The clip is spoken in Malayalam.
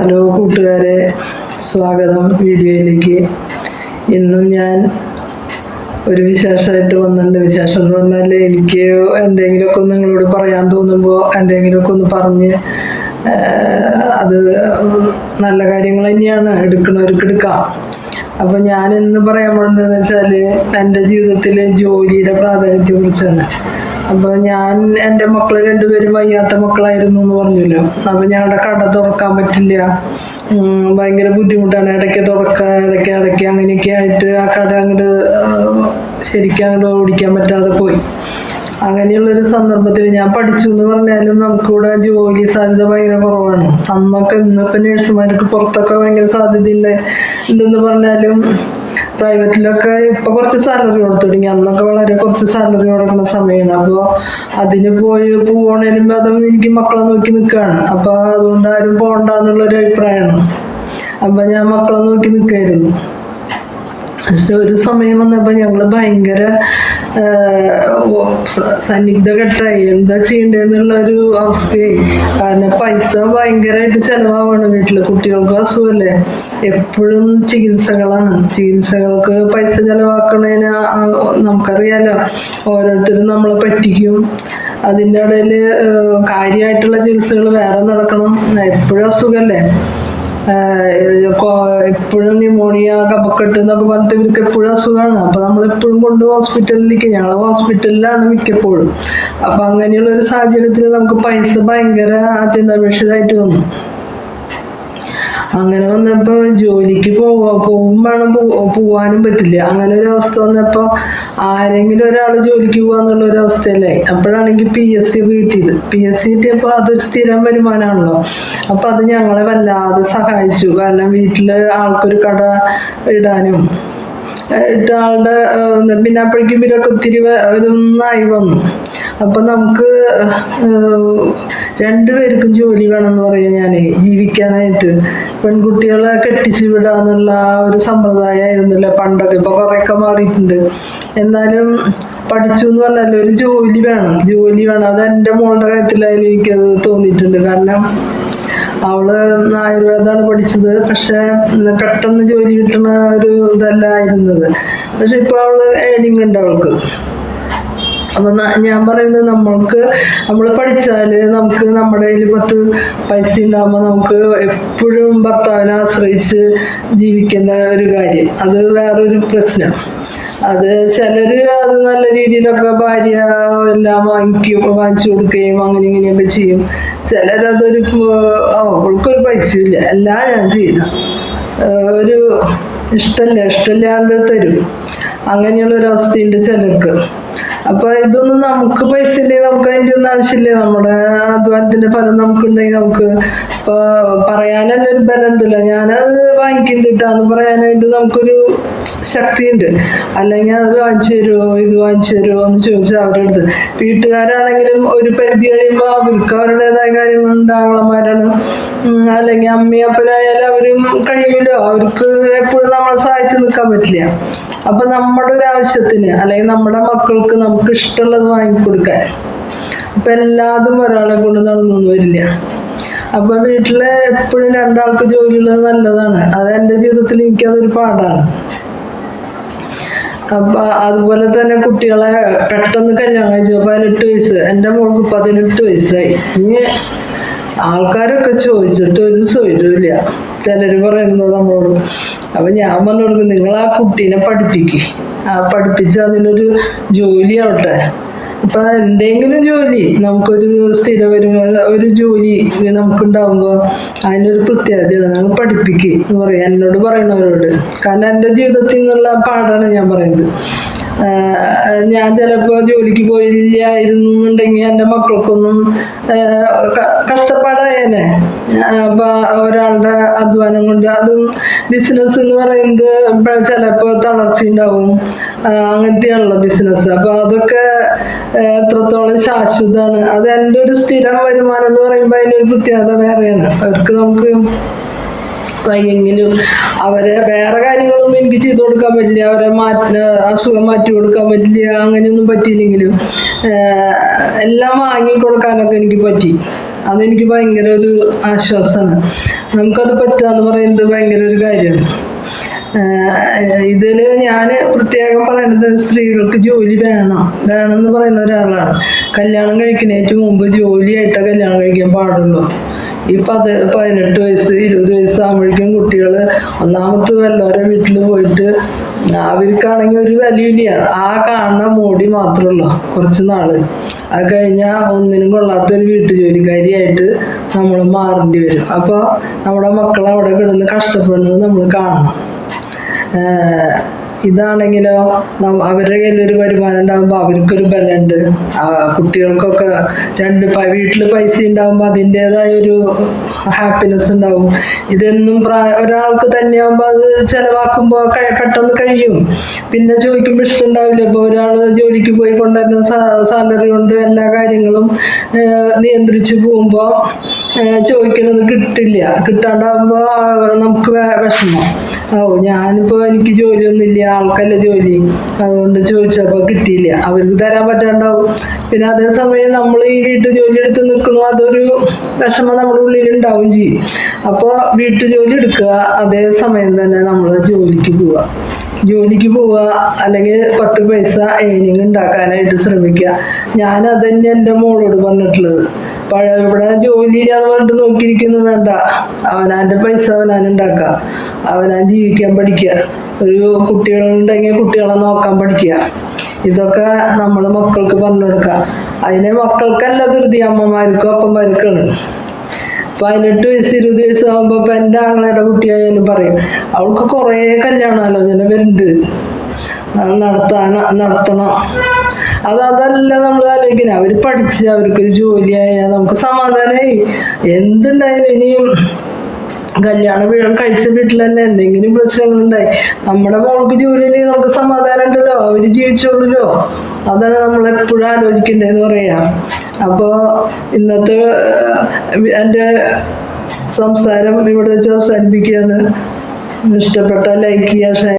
ഹലോ കൂട്ടുകാരെ സ്വാഗതം വീഡിയോയിലേക്ക്. ഇന്നും ഞാൻ ഒരു വിശേഷമായിട്ട് വന്നിട്ടുണ്ട്. വിശേഷം എന്ന് പറഞ്ഞാൽ എനിക്ക് എന്തെങ്കിലുമൊക്കെ നിങ്ങളോട് പറയാൻ തോന്നുമ്പോൾ എന്തെങ്കിലുമൊക്കെ ഒന്ന് പറഞ്ഞ് അത് നല്ല കാര്യങ്ങൾ തന്നെയാണ്. എടുക്കണവർക്ക് എടുക്കാം. അപ്പം ഞാൻ ഇന്ന് പറയാൻ പോകുന്നതെന്ന് വെച്ചാൽ എന്റെ ജീവിതത്തിലെ ജോലിയുടെ പ്രാധാന്യത്തെ കുറിച്ചാണ് അപ്പോൾ ഞാൻ എന്റെ മക്കൾ രണ്ടുപേരും വയ്യാത്ത മക്കളായിരുന്നു എന്ന് പറഞ്ഞല്ലോ. അപ്പോൾ ഞങ്ങളുടെ കട തുറക്കാൻ പറ്റില്ല. ഭയങ്കര ബുദ്ധിമുട്ടാണ്. ഇടയ്ക്ക് തുറക്ക ഇടയ്ക്ക് ഇടയ്ക്ക് അങ്ങനെയൊക്കെ ആയിട്ട് ആ കട അങ്ങോട്ട് ശരിക്കും അങ്ങോട്ട് ഓടിക്കാൻ പറ്റാതെ പോയി. അങ്ങനെയുള്ളൊരു സന്ദർഭത്തിൽ ഞാൻ പഠിച്ചു എന്ന് പറഞ്ഞാലും നമുക്കിവിടെ ജോലി സാധ്യത ഭയങ്കര കുറവാണ്. അന്നൊക്കെ ഇന്നിപ്പോൾ നേഴ്സുമാർക്ക് പുറത്തൊക്കെ ഭയങ്കര സാധ്യതയുണ്ട്. ഉണ്ടെന്ന് പറഞ്ഞാലും പ്രൈവറ്റിലൊക്കെ ഇപ്പൊ കുറച്ച് സാലറി കൊടുത്തു തുടങ്ങി. അന്നൊക്കെ വളരെ കുറച്ച് സാലറി കൊടുക്കുന്ന സമയമാണ്. അപ്പോൾ അതിന് പോയി പോകണേലും അതും എനിക്ക് മക്കളെ നോക്കി നിൽക്കുകയാണ് അപ്പോൾ അതുകൊണ്ട് ആരും പോകണ്ടെന്നുള്ളൊരു അഭിപ്രായമാണ്. അപ്പം ഞാൻ മക്കളെ നോക്കി നിൽക്കായിരുന്നു പക്ഷെ ഒരു സമയം വന്നപ്പോൾ ഞങ്ങൾ ഭയങ്കര ആഹ്, സ- സന്നിഗ്ധ ഘട്ടമായി എന്താ ചെയ്യണ്ടെന്നുള്ള ഒരു അവസ്ഥയായി. കാരണം പൈസ ഭയങ്കരമായിട്ട് ചെലവാണ് വീട്ടിൽ കുട്ടികൾക്ക് അസുഖമല്ലേ എപ്പോഴും ചികിത്സകളാണ്. ചികിത്സകൾക്ക് പൈസ ചെലവാക്കണേന് നമുക്കറിയാലോ. ഓരോരുത്തരും നമ്മളെ പറ്റിക്കും. അതിന്റെ ഇടയിൽ കാര്യമായിട്ടുള്ള ചികിത്സകൾ വേറെ നടക്കണം. എപ്പോഴും അസുഖമല്ലേ എപ്പോഴും ന്യൂമോണിയ കപക്കെട്ട് എന്നൊക്കെ പറഞ്ഞിട്ട് ഇവർക്ക് എപ്പോഴും അസുഖമാണ് അപ്പൊ നമ്മൾ എപ്പോഴും കൊണ്ട് ഹോസ്പിറ്റലിലേക്ക് ഞങ്ങൾ ഹോസ്പിറ്റലിലാണ് മിക്കപ്പോഴും. അപ്പൊ അങ്ങനെയുള്ള ഒരു സാഹചര്യത്തിൽ നമുക്ക് പൈസ ഭയങ്കര അത്യന്താപേക്ഷിതമായിട്ട് വന്നു. അങ്ങനെ വന്നപ്പോ ജോലിക്ക് പോവാ പോവും വേണം പോവാനും പറ്റില്ല. അങ്ങനെ ഒരു അവസ്ഥ വന്നപ്പോ ആരെങ്കിലും ഒരാൾ ജോലിക്ക് പോവാന്നുള്ള ഒരു അവസ്ഥയല്ലേ? അപ്പോഴാണെങ്കിൽ പി എസ് സി ഒക്കെ കിട്ടിയത്. പി എസ് സി കിട്ടിയപ്പോൾ അതൊരു സ്ഥിരം വരുമാനമാണല്ലോ അപ്പൊ അത് ഞങ്ങളെ വല്ലാതെ സഹായിച്ചു. കാരണം വീട്ടിൽ ആൾക്കൊരു കട ഇടാനും ഇട്ട ആളുടെ പിന്നെ അപ്പോഴേക്കും ഇവരൊക്കെ ഒത്തിരി ഇതൊന്നായി വന്നു. അപ്പൊ നമുക്ക് രണ്ടുപേർക്കും ജോലി വേണം എന്ന് പറയും ഞാൻ ജീവിക്കാനായിട്ട്. പെൺകുട്ടികളെ കെട്ടിച്ചു വിടാന്നുള്ള ആ ഒരു സമ്പ്രദായം ആയിരുന്നില്ല പണ്ടൊക്കെ ഇപ്പൊ കുറെയൊക്കെ മാറിയിട്ടുണ്ട്. എന്നാലും പഠിച്ചു എന്ന് പറഞ്ഞാൽ ഒരു ജോലി വേണം ജോലി വേണം. അത് എന്റെ മോളുടെ കാര്യത്തിലായാലും എനിക്കത് തോന്നിയിട്ടുണ്ട്. കാരണം അവൾ ആയുർവേദമാണ് പഠിച്ചത് പക്ഷെ പെട്ടെന്ന് ജോലി കിട്ടുന്ന ഒരു ഇതല്ല ആയിരുന്നത്. പക്ഷെ ഇപ്പൊ അവൾ ഏണിംഗ് ഉണ്ട് അവൾക്ക്. അപ്പൊ ഞാൻ പറയുന്നത് നമ്മൾക്ക് നമ്മൾ പഠിച്ചാൽ നമുക്ക് നമ്മുടെ കയ്യിൽ പത്ത് പൈസ ഉണ്ടാകുമ്പോൾ നമുക്ക് എപ്പോഴും ഭർത്താവിനെ ആശ്രയിച്ച് ജീവിക്കേണ്ട ഒരു കാര്യം. അത് വേറൊരു പ്രശ്നം. അത് ചിലര് അത് നല്ല രീതിയിലൊക്കെ ഭാര്യ എല്ലാം വാങ്ങിക്കും വാങ്ങിച്ചു കൊടുക്കുകയും അങ്ങനെ ഇങ്ങനെയൊക്കെ ചെയ്യും. ചിലരതൊരു അവൾക്കൊരു പൈസയില്ല എല്ലാം ഞാൻ ചെയ്ത ഒരു ഇഷ്ടമല്ല ഇഷ്ടമില്ലാണ്ട് തരും. അങ്ങനെയുള്ള ഒരു അവസ്ഥയുണ്ട് ചിലർക്ക്. അപ്പൊ ഇതൊന്നും നമുക്ക് പൈസ ഉണ്ടെങ്കിൽ നമുക്ക് അതിന്റെ ഒന്നും ആവശ്യമില്ല. നമ്മുടെ അധ്വാനത്തിന്റെ ഫലം നമുക്കുണ്ടെങ്കിൽ നമുക്ക് ഒരു ബലം ഉണ്ടല്ലോ ഞാനത് വാങ്ങിക്കണ്ടിട്ടാന്ന് പറയാനായിട്ട് നമുക്കൊരു ശക്തിയുണ്ട്. അല്ലെങ്കിൽ അത് വാങ്ങിച്ചു തരുമോ ഇത് വാങ്ങിച്ചു തരുമോ എന്ന് ചോദിച്ചാൽ അവരുടെ അടുത്ത്. വീട്ടുകാരാണെങ്കിലും ഒരു പരിധി കഴിയുമ്പോൾ അവർക്ക് അവരുടേതായ കാര്യങ്ങളുണ്ട് ആങ്ങളമാരാണ് അല്ലെങ്കിൽ അമ്മയും അപ്പനായാലും അവരും കഴിയുമല്ലോ അവർക്ക് എപ്പോഴും നമ്മളെ സഹായിച്ചു നിൽക്കാൻ പറ്റില്ല. അപ്പൊ നമ്മുടെ ഒരു ആവശ്യത്തിന് അല്ലെങ്കിൽ നമ്മുടെ മക്കൾക്ക് നമുക്ക് ഇഷ്ടമുള്ളത് വാങ്ങിക്കൊടുക്കാൻ. അപ്പൊ എല്ലാതും ഒരാളെ കൊണ്ട് നടന്നൊന്നും വരില്ല. അപ്പൊ വീട്ടിലെ എപ്പോഴും രണ്ടാൾക്ക് ജോലിയുള്ളത് നല്ലതാണ്. അത് എന്റെ ജീവിതത്തിൽ എനിക്കതൊരു പാടാണ് അപ്പൊ അതുപോലെ തന്നെ കുട്ടികളെ പെട്ടെന്ന് കല്യാണം കഴിച്ചു പതിനെട്ട് വയസ്സ് എന്റെ മോൾക്ക് പതിനെട്ട് വയസ്സായി. ഇനി ആൾക്കാരൊക്കെ ചോദിച്ചിട്ട് ഒരു സ്വരമില്ല ചിലർ പറയുന്നത് നമ്മളോട് അപ്പൊ ഞാൻ പറഞ്ഞു കൊടുക്കും നിങ്ങൾ ആ കുട്ടീനെ പഠിപ്പിക്കേ. ആ പഠിപ്പിച്ച് അതിനൊരു ജോലിയാവട്ടെ ഇപ്പൊ എന്തെങ്കിലും ജോലി നമുക്കൊരു സ്ഥിര വരുമാന ഒരു ജോലി നമുക്കുണ്ടാവുമ്പോൾ അതിനൊരു പ്രത്യേകതയാണ് നമ്മൾ പഠിപ്പിക്കുക എന്ന് പറയാം. എന്നോട് പറയണവരോട്. കാരണം എന്റെ ജീവിതത്തിൽ നിന്നുള്ള പാടാണ് ഞാൻ പറയുന്നത്. ഞാൻ ചിലപ്പോൾ ജോലിക്ക് പോയില്ലായിരുന്നു എന്നുണ്ടെങ്കിൽ എന്റെ മക്കൾക്കൊന്നും കഷ്ടപ്പാടായേനെ. അപ്പൊ ഒരാളുടെ അധ്വാനം കൊണ്ട് അതും ബിസിനസ് എന്ന് പറയുന്നത് ചിലപ്പോൾ തളർച്ച ഉണ്ടാവും അങ്ങനത്തെയാണല്ലോ ബിസിനസ് അപ്പൊ അതൊക്കെ എത്രത്തോളം ശാശ്വതമാണ് അത് എന്റെ ഒരു സ്ഥിരം വരുമാനം എന്ന് പറയുമ്പോൾ അതിനൊരു പ്രത്യേകത വേറെയാണ്. അവർക്ക് നമുക്ക് വയ്യെങ്കിലും അവരെ വേറെ കാര്യങ്ങളൊന്നും എനിക്ക് ചെയ്തു കൊടുക്കാൻ പറ്റില്ല. അവരെ മാറ്റ അസുഖം മാറ്റി കൊടുക്കാൻ പറ്റില്ല അങ്ങനെയൊന്നും പറ്റിയില്ലെങ്കിലും എല്ലാം വാങ്ങി കൊടുക്കാനൊക്കെ എനിക്ക് പറ്റി. അതെനിക്ക് ഭയങ്കര ഒരു ആശ്വാസമാണ്. നമുക്കത് പറ്റാന്ന് പറയുന്നത് ഭയങ്കര ഒരു കാര്യമാണ്. ഇതിൽ ഞാൻ പ്രത്യേകം പറയുന്നത് സ്ത്രീകൾക്ക് ജോലി വേണം. വേണം എന്ന് പറയുന്ന ഒരാളാണ്. കല്യാണം കഴിക്കുന്നതിന് മുമ്പ് ജോലിയായിട്ടേ കല്യാണം കഴിക്കാൻ പാടുള്ളൂ. ഈ പത് പതിനെട്ട് വയസ്സ് ഇരുപത് വയസ്സാകുമ്പോഴേക്കും കുട്ടികൾ ഒന്നാമത്തെ വല്ലവരെ വീട്ടിൽ പോയിട്ട് അവർക്കാണെങ്കിൽ ഒരു വലിയ ആ കാണുന്ന മോടി മാത്രമല്ലോ കുറച്ച് നാൾ. അത് കഴിഞ്ഞാൽ ഒന്നിനും കൊള്ളാത്ത ഒരു വീട്ടുജോലിക്കാരിയായിട്ട് നമ്മൾ മാറേണ്ടി വരും. അപ്പോൾ നമ്മുടെ മക്കൾ അവിടെ കിടന്ന് കഷ്ടപ്പെടുന്നത് നമ്മൾ കാണണം. ഇതാണെങ്കിലോ അവരുടെ കയ്യിൽ ഒരു വരുമാനം ഉണ്ടാകുമ്പോൾ അവർക്കൊരു ബലമുണ്ട്. കുട്ടികൾക്കൊക്കെ രണ്ട് വീട്ടിൽ പൈസ ഉണ്ടാകുമ്പോൾ അതിന്റേതായ ഒരു ഹാപ്പിനെസ് ഉണ്ടാവും. ഇതെന്നും ഒരാൾക്ക് തന്നെയാകുമ്പോൾ അത് ചിലവാക്കുമ്പോൾ പെട്ടെന്ന് കഴിയും. പിന്നെ ചോദിക്കുമ്പോൾ ഇഷ്ടമുണ്ടാവില്ല ഇപ്പോൾ ഒരാൾ ജോലിക്ക് പോയി കൊണ്ടുവരുന്ന സാലറി കൊണ്ട് എല്ലാ കാര്യങ്ങളും നിയന്ത്രിച്ചു പോകുമ്പോൾ ചോദിക്കണത് കിട്ടില്ല. കിട്ടാണ്ടാകുമ്പോൾ നമുക്ക് വിഷമം. ഓ ഞാനിപ്പോൾ എനിക്ക് ജോലിയൊന്നുമില്ല. ആൾക്കല്ല ജോലി. അതുകൊണ്ട് ചോദിച്ചപ്പോൾ കിട്ടിയില്ല. അവർക്ക് തരാൻ പറ്റാണ്ടാവും. പിന്നെ അതേസമയം നമ്മൾ ഈ വീട്ടു ജോലി എടുത്ത് നിൽക്കുന്നു അതൊരു വിഷമം നമ്മുടെ ഉള്ളിൽ ഉണ്ടാവും ചെയ്യും. അപ്പോൾ വീട്ടു ജോലി എടുക്കുക അതേ സമയം തന്നെ നമ്മൾ ജോലിക്ക് പോവുക. ജോലിക്ക് പോവുക അല്ലെങ്കിൽ പത്ത് പൈസ ഏണിങ് ഉണ്ടാക്കാനായിട്ട് ശ്രമിക്കുക. ഞാൻ അതന്നെ എന്റെ മോളോട് പറഞ്ഞിട്ടുള്ളത്. പഴയ ഇവിടെ ജോലിയില്ലാന്ന് പറഞ്ഞിട്ട് നോക്കിയിരിക്കുന്നു വേണ്ട. അവനാന്റെ പൈസ അവനാൻ ഉണ്ടാക്കുക. അവനാൻ ജീവിക്കാൻ പഠിക്കുക. ഒരു കുട്ടികളുണ്ടെങ്കിൽ കുട്ടികളെ നോക്കാൻ പഠിക്കുക. ഇതൊക്കെ നമ്മൾ മക്കൾക്ക് പറഞ്ഞു കൊടുക്കുക അതിനെ മക്കൾക്കല്ല ധൃതി അമ്മമാർക്കും അപ്പന്മാർക്കാണ് പതിനെട്ട് വയസ്സ് ഇരുപത് വയസ്സാകുമ്പോൾ ഇപ്പം എന്റെ ആങ്ങളുടെ കുട്ടിയായാലും പറയും അവൾക്ക് കുറേ കല്യാണാലോചന വരുന്നുണ്ട്. അത് നടത്താൻ നടത്തണം. അത് അതല്ല നമ്മൾ ആലോചിക്കുന്നത്. അവർ പഠിച്ച് അവർക്കൊരു ജോലിയായാൽ നമുക്ക് സമാധാനമായി എന്തുണ്ടായാലും ഇനിയും കല്യാണം കഴിച്ച വീട്ടിൽ തന്നെ എന്തെങ്കിലും പ്രശ്നങ്ങളുണ്ടായി. നമ്മുടെ മോൾക്ക് ജോലി ഉണ്ടെങ്കിൽ നമുക്ക് സമാധാനം ജീവിച്ചോളൂല്ലോ അതാണ് നമ്മൾ എപ്പോഴും ആലോചിക്കേണ്ടതെന്ന് പറയാം. അപ്പോൾ ഇന്നത്തെ എന്റെ സംസാരം ഇവിടെ വെച്ച് അവസാനിപ്പിക്കുകയാണ്. ഇഷ്ടപ്പെട്ട ലൈക്ക് ചെയ്യുക